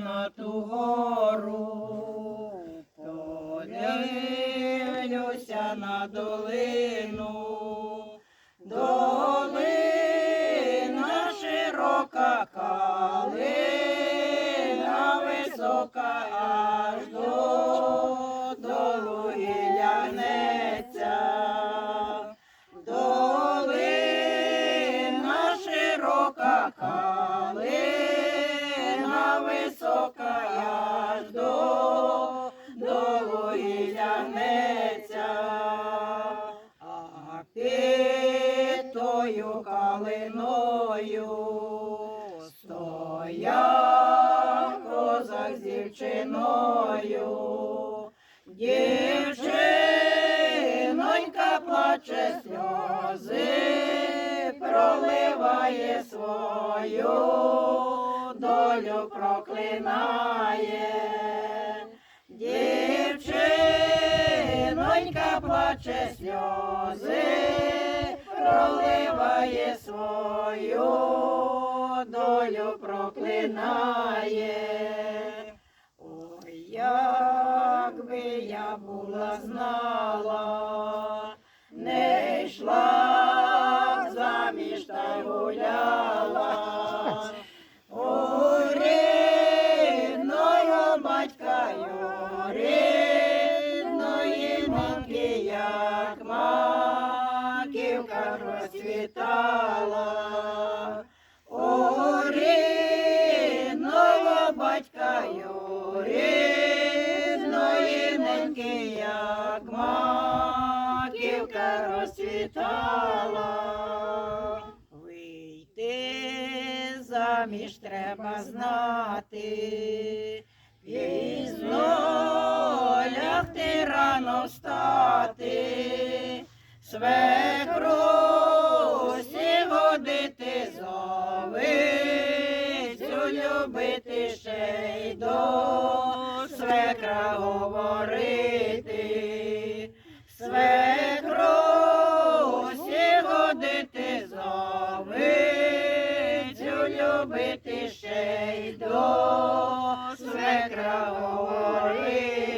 на ту гору, подивлюся на долину, долина широка калина висока тою калиною стояв козак з дівчиною. Дівчинонька плаче сльози, проливає свою долю проклинає. Дівчинонька плаче сльози, проливає свою долю проклинає. Ой, якби я була знала, не йшла заміж та гуляла. Батька й рідної мамки, як маківка розцвітала. О, рідного батька й рідної неньки, як маківка розцвітала. Вийти заміж треба знати, пізно лягти рано встати, свекрусі любити ще й до свекра говорити. Свекрусі годити зовицю любити ще й до свекра говорити.